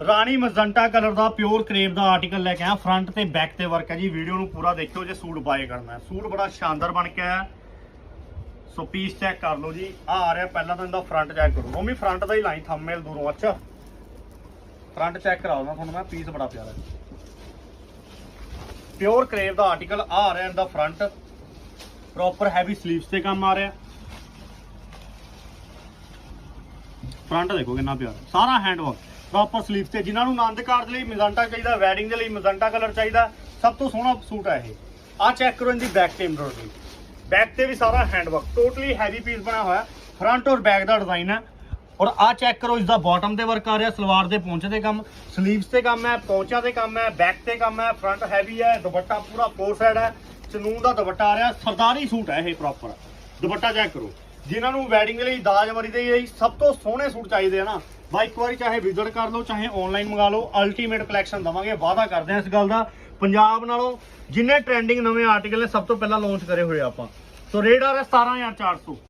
ਰਾਣੀ magenta colour ਦਾ pure crepe ਦਾ article ਲੈ ਕੇ ਆਇਆ। ਫਰੰਟ ਤੇ ਬੈਕ ਤੇ ਵਰਕ ਹੈ ਜੀ। ਵੀਡੀਓ ਨੂੰ ਪੂਰਾ ਦੇਖਿਓ ਜੇ ਸੂਟ ਬਾਏ ਕਰਨਾ ਸੂਟ ਬੜਾ ਸ਼ਾਨਦਾਰ ਬਣ ਕੇ ਆਇਆ। ਸੋ ਪੀਸ ਚੈੱਕ ਕਰ ਲਓ ਜੀ। ਆ ਆ ਰਿਹਾ ਪਹਿਲਾਂ ਤਾਂ ਇਹਦਾ ਫਰੰਟ ਚੈੱਕ ਕਰੋ। ਮੰਮੀ ਫਰੰਟ ਦਾ ਹੀ ਲਾਈਨ ਥੰਬਨੇਲ ਦੂਰੋਂ ਅੱਛਾ। ਫਰੰਟ ਚੈੱਕ ਕਰਾਉਣਾ ਤੁਹਾਨੂੰ, ਮੈਂ ਪੀਸ ਬੜਾ ਪਿਆਰਾ ਪਿਓਰ ਕਰੇਪ ਦਾ ਆਰਟੀਕਲ ਆ ਆ ਰਿਹਾ ਇਹਦਾ ਫਰੰਟ ਪ੍ਰੋਪਰ ਹੈਵੀ ਸਲੀਵਸ ਤੇ ਕੰਮ ਆ ਰਿਹਾ। ਫਰੰਟ ਦੇਖੋ ਕਿੰਨਾ ਪਿਆਰਾ। ਸਾਰਾ ਹੈਂਡ ਵਰਕ ਪ੍ਰੋਪਰ ਸਲੀਵਸ ਤੇ, ਜਿਨ੍ਹਾਂ ਨੂੰ ਆਨੰਦ ਕਾਰਜ ਲਈ ਮਜ਼ੰਟਾ ਚਾਹੀਦਾ ਵੈਡਿੰਗ ਦੇ ਲਈ ਮਜ਼ੰਟਾ ਕਲਰ ਚਾਹੀਦਾ, ਸਭ ਤੋਂ ਸੋਹਣਾ ਸੂਟ ਹੈ ਇਹ। ਆ ਚੈੱਕ ਕਰੋ ਇਹਦੀ ਬੈਕ ਤੇ ਐਮਬ੍ਰੋਇਡਰੀ ਬੈਕ ਤੇ ਵੀ ਸਾਰਾ hand work totally heavy piece ਬਣਿਆ ਹੋਇਆ ਫਰੰਟ ਔਰ ਬੈਕ ਦਾ ਡਿਜ਼ਾਈਨ ਹੈ। ਔਰ ਆ ਚੈੱਕ ਕਰੋ ਇਸ ਦਾ ਬਾਟਮ ਤੇ ਵਰਕ ਆ ਰਿਹਾ, ਸਲਵਾਰ ਦੇ ਪੌਂਚੇ ਤੇ ਕੰਮ ਸਲੀਵਸ ਤੇ ਕੰਮ ਹੈ ਪੌਂਚਾਂ ਤੇ ਕੰਮ ਹੈ ਬੈਕ ਤੇ ਕੰਮ ਹੈ ਫਰੰਟ ਹੈਵੀ ਹੈ, ਦੁਪੱਟਾ ਪੂਰਾ ਫੋਰ ਸਾਈਡ ਹੈ, ਚਨੂਨ ਦਾ ਦੁਪੱਟਾ ਆ ਰਿਹਾ, ਸਰਦਾਰੀ ਸੂਟ ਹੈ ਇਹ ਪ੍ਰੋਪਰ ਦੁਪੱਟਾ ਚੈੱਕ ਕਰੋ। ਜਿਨ੍ਹਾਂ ਨੂੰ ਵੈਡਿੰਗ ਲਈ ਦਾਜ ਵਰੀ ਦੇ ਲਈ ਸਭ ਤੋਂ ਸੋਹਣੇ ਸੂਟ ਚਾਹੀਦੇ ਆ ਨਾ। ਬਾ ਇੱਕ ਵਾਰੀ ਚਾਹੇ ਵਿਜ਼ਿਟ ਕਰ ਲਓ, ਚਾਹੇ ਆਨਲਾਈਨ ਮੰਗਾ ਲਓ ਅਲਟੀਮੇਟ ਕਲੈਕਸ਼ਨ ਦਵਾਂਗੇ, ਵਾਅਦਾ ਕਰਦੇ ਹਾਂ ਇਸ ਗੱਲ ਦਾ। ਪੰਜਾਬ ਨਾਲੋਂ ਜਿੰਨੇ ਟ੍ਰੈਂਡਿੰਗ ਨਵੇਂ ਆਰਟੀਕਲ ਨੇ, ਸਭ ਤੋਂ ਪਹਿਲਾਂ ਲਾਂਚ ਕਰੇ ਹੋਏ ਆ ਆਪਾਂ। ਸੋ ਰੇਟ ਆ ਰਿਹਾ 17400